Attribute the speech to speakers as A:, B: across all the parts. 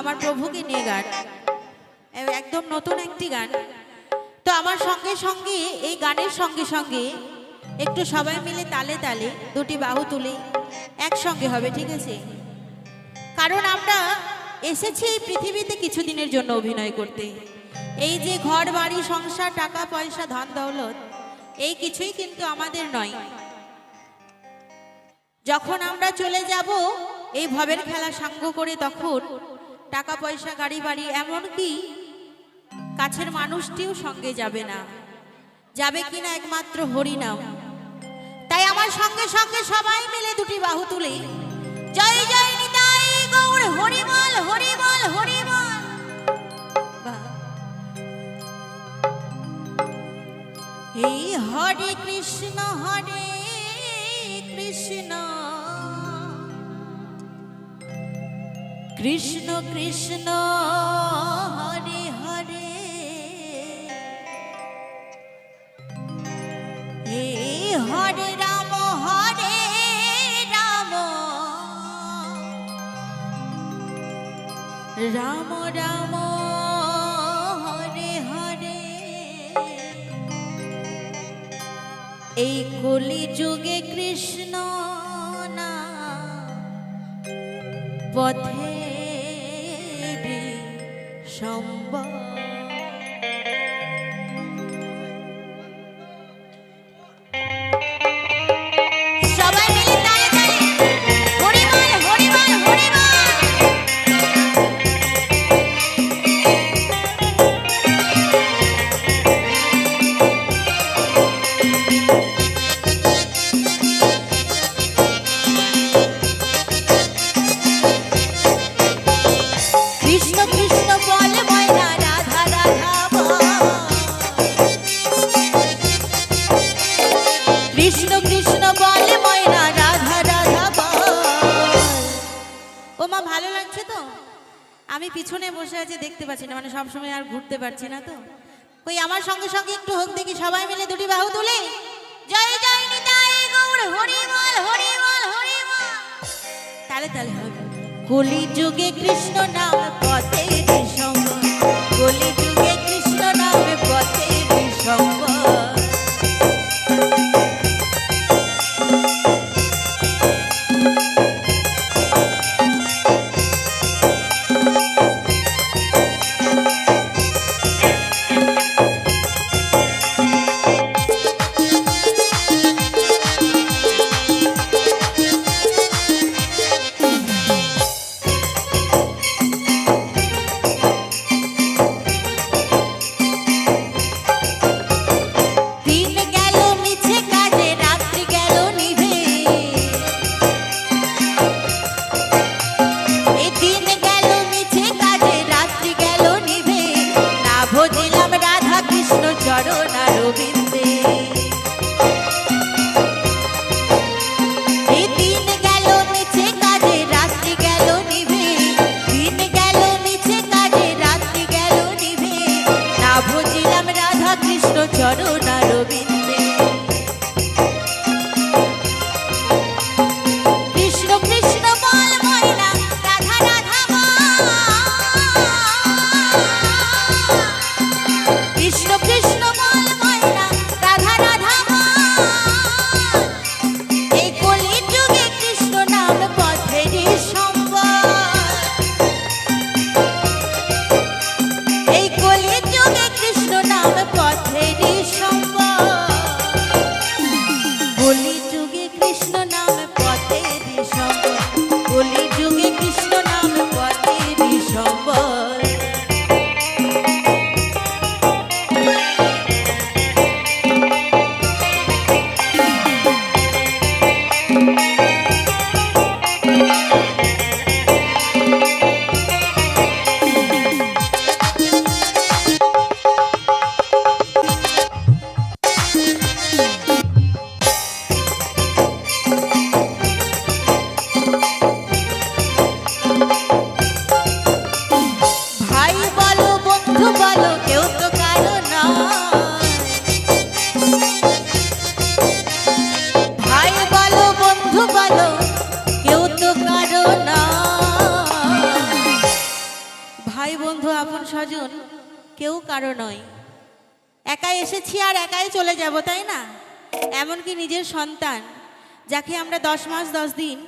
A: আমার প্রভুকে নিয়ে গান। একদম নতুন একটি গান। তো আমার সঙ্গে সঙ্গে, এই গানের সঙ্গে সঙ্গে একটু সবাই মিলে তালে তালে দুটি বাহু তুলে, একসঙ্গে হবে, ঠিক আছে? কারণ আমরা এসেছি এই পৃথিবীতে কিছুদিনের জন্য অভিনয় করতে। এই যে ঘর, বাড়ি, সংসার, টাকা, পয়সা, ধন, দৌলত, এই কিছুই কিন্তু আমাদের নয়। যখন আমরা চলে যাব এই ভবের খেলা সাঙ্গ করে, তখন টাকা পয়সা গাড়ি বাড়ি এমনকি কাছের মানুষটিও সঙ্গে যাবে না। যাবে কিনা একমাত্র হরিনাম। তাই আমার সঙ্গে সঙ্গে সবাই মিলে দুটি বাহু তুলে। জয় জয় নিতাই গৌর, হরিবল হরিবল হরিবল। এই হরে কৃষ্ণ হরে কৃষ্ণ কৃষ্ণ, হরে হরে। হে হরে রাম হরে রাম। রাম রাম, হরে হরে। এই কলি যুগে কৃষ্ণ না পথে সম্ভব সবাই আমি পিছনে বসে আছি, দেখতে পাচ্ছি না মানে সবসময় আর ঘুরতে পারছি না তো। ওই আমার সঙ্গে সঙ্গে একটু হোক, দেখি সবাই মিলে দুটি বাহু তুলে। জয় জয়, নিতাই গৌর, হরি বল হরি বল হরি বল। তালে তালে হবে। কলি যুগে কৃষ্ণ নাম, পথে কলি স্বজন কেউ কারও নয়। একাই এসেছি আর একাই চলে যাব, তাই না? এমনকি নিজের সন্তান, যাকে আমরা দশ মাস দশ দিন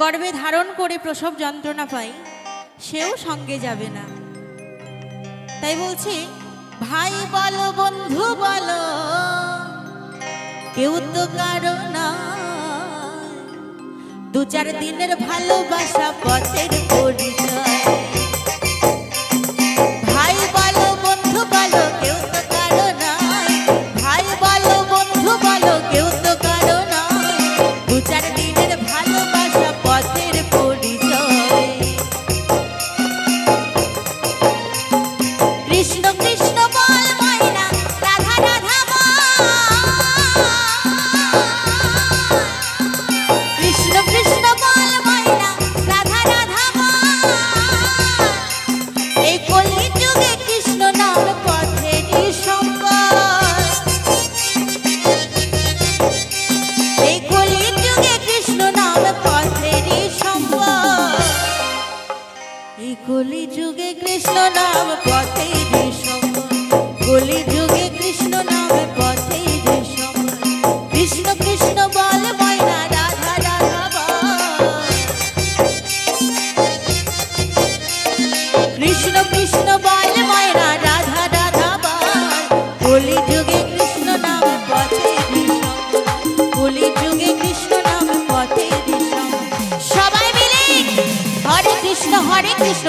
A: গর্ভে ধারণ করে প্রসব যন্ত্রণা পাই, সেও সঙ্গে যাবে না। তাই বলছি, ভাই বলো, বন্ধু বলো, কেউ তো কারও না দু চার দিনের ভালোবাসা পথের পরিচয়